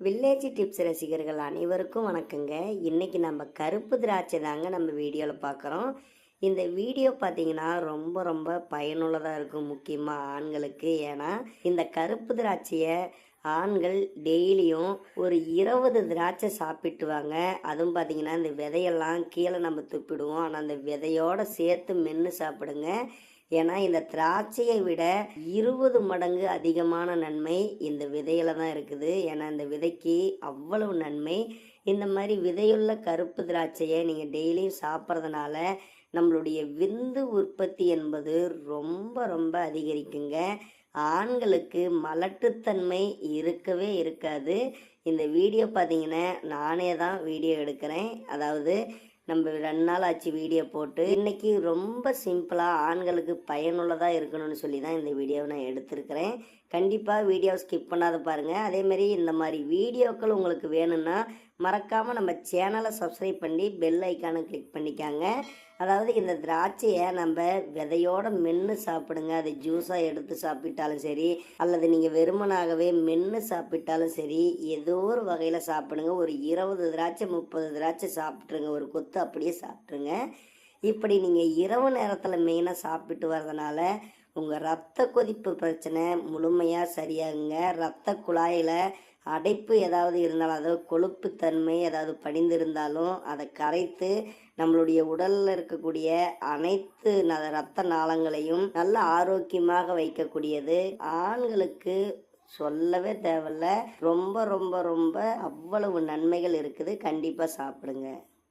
Village tips ரசிகர்கள் அனைவருக்கும் வணக்கங்க. இன்றைக்கி நம்ம கருப்பு திராட்சை தாங்க நம்ம வீடியோவில் பார்க்குறோம் இந்த வீடியோ பார்த்தீங்கன்னா ரொம்ப ரொம்ப பயனுள்ளதாக இருக்கும் முக்கியமாக ஆண்களுக்கு. ஏன்னா இந்த கருப்பு திராட்சையை ஆண்கள் டெய்லியும் ஒரு இருபது திராட்சை சாப்பிட்டு வாங்க அதுவும் பார்த்தீங்கன்னா இந்த விதையெல்லாம் கீழே நம்ம துப்பிடுவோம். ஆனால் அந்த விதையோடு சேர்த்து மென்று சாப்பிடுங்க. ஏன்னா இந்த திராட்சையை விட இருபது மடங்கு அதிகமான நன்மை இந்த விதையில தான் இருக்குது. ஏன்னா இந்த விதைக்கு அவ்வளவு நன்மை. இந்த மாதிரி விதையுள்ள கருப்பு திராட்சையை நீங்கள் டெய்லியும் சாப்பிட்றதுனால நம்மளுடைய விந்து உற்பத்தி என்பது ரொம்ப ரொம்ப அதிகரிக்குங்க. ஆண்களுக்கு மலட்டுத்தன்மை இருக்கவே இருக்காது. இந்த வீடியோ பார்த்தீங்கன்னா நானே தான் வீடியோ எடுக்கிறேன். அதாவது நம்ம ரெண்டு நாள் ஆச்சு வீடியோ போட்டு. இன்னைக்கு ரொம்ப சிம்பிளாக ஆண்களுக்கு பயனுள்ளதாக இருக்கணும்னு சொல்லி தான் இந்த வீடியோவை நான் எடுத்திருக்கிறேன். கண்டிப்பாக வீடியோ ஸ்கிப் பண்ணாத பாருங்கள் அதேமாரி இந்த மாதிரி வீடியோக்கள் உங்களுக்கு வேணும்னா மறக்காமல் நம்ம சேனலை சப்ஸ்கிரைப் பண்ணி பெல் ஐக்கானை கிளிக் பண்ணிக்காங்க. அதாவது இந்த திராட்சையை நம்ம விதையோட மென்று சாப்பிடுங்க. அதை ஜூஸாக எடுத்து சாப்பிட்டாலும் சரி அல்லது நீங்கள் வெறுமனாகவே மென்று சாப்பிட்டாலும் சரி ஏதோ ஒரு வகையில் சாப்பிடுங்க. ஒரு இருபது திராட்சை முப்பது திராட்சை சாப்பிட்ருங்க ஒரு கொத்து அப்படியே சாப்பிட்ருங்க இப்படி நீங்கள் இரவு நேரத்தில் மெயினாக சாப்பிட்டு வர்றதுனால உங்கள் ரத்த கொதிப்பு பிரச்சனை முழுமையாக சரியாகுங்க. ரத்த குழாயில் அடைப்பு ஏதாவது இருந்தாலும் அதாவது கொழுப்புத்தன்மை ஏதாவது படிந்திருந்தாலும் அதை கரைத்து நம்மளுடைய உடலில் இருக்கக்கூடிய அனைத்து ந ரத்த நாளங்களையும் நல்ல ஆரோக்கியமாக வைக்கக்கூடியது. ஆண்களுக்கு சொல்லவே தேவையில்ல. ரொம்ப ரொம்ப ரொம்ப அவ்வளவு நன்மைகள் இருக்குது. கண்டிப்பாக சாப்பிடுங்க.